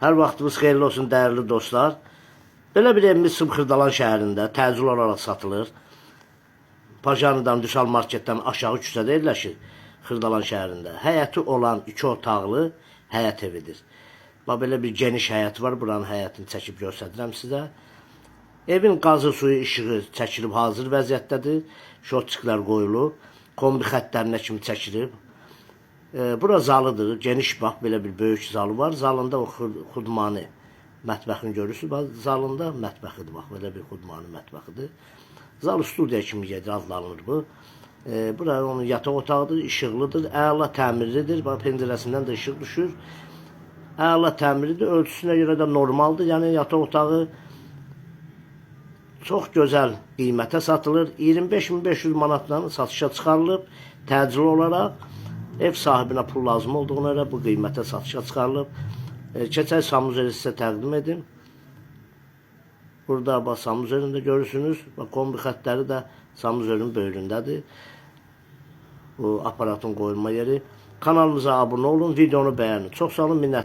Hər vaxtınız xeyirli olsun dəyərli dostlar. Belə bir evimiz Sımxırdalan şəhərində təcil olaraq satılır. Pajanıdan Düşal marketdən aşağı küçədə yerləşir. Xırdalan şəhərində. Həyəti olan iki otaqlı həyət evidir. Bax belə bir geniş həyət var. Buranın həyətini çəkib göstərirəm sizə. Evin qazı suyu işığı çəkilib hazır vəziyyətdədir. Şotçiklər qoyulub. Kombi xəttlərinə kimi çəkilib. E, bura zalıdır. Geniş bax belə bir böyük zalı var. Zalında o xud- xudmani mətbəxini görürsüz. Bax zalında mətbəxidir bax belə bir xudmani mətbəxidir. Zal studiya kimi gedir adlanır bu. E, bura onun yataq otağıdır, işıqlıdır, əla təmirlidir. Bax pəncərəsindən də işıq düşür. Əla təmirlidir, ölçüsünə görə də normaldır. Yəni yataq otağı çox gözəl qiymətə satılır. 25500 manatdan satışa çıxarılıb təcil olaraq. Ev sahibinə pul lazım olduğuna görə bu qiymətə satışa çıxarılıb. E, keçək samuzeli sizə təqdim edim. Burada bax samuzelini də görürsünüz. Bax kombi xəttləri də samuzelin böyründədir. Bu aparatın qoyulma yeri. Kanalımıza abunə olun, videonu bəyənin. Çox sağ olun, minnət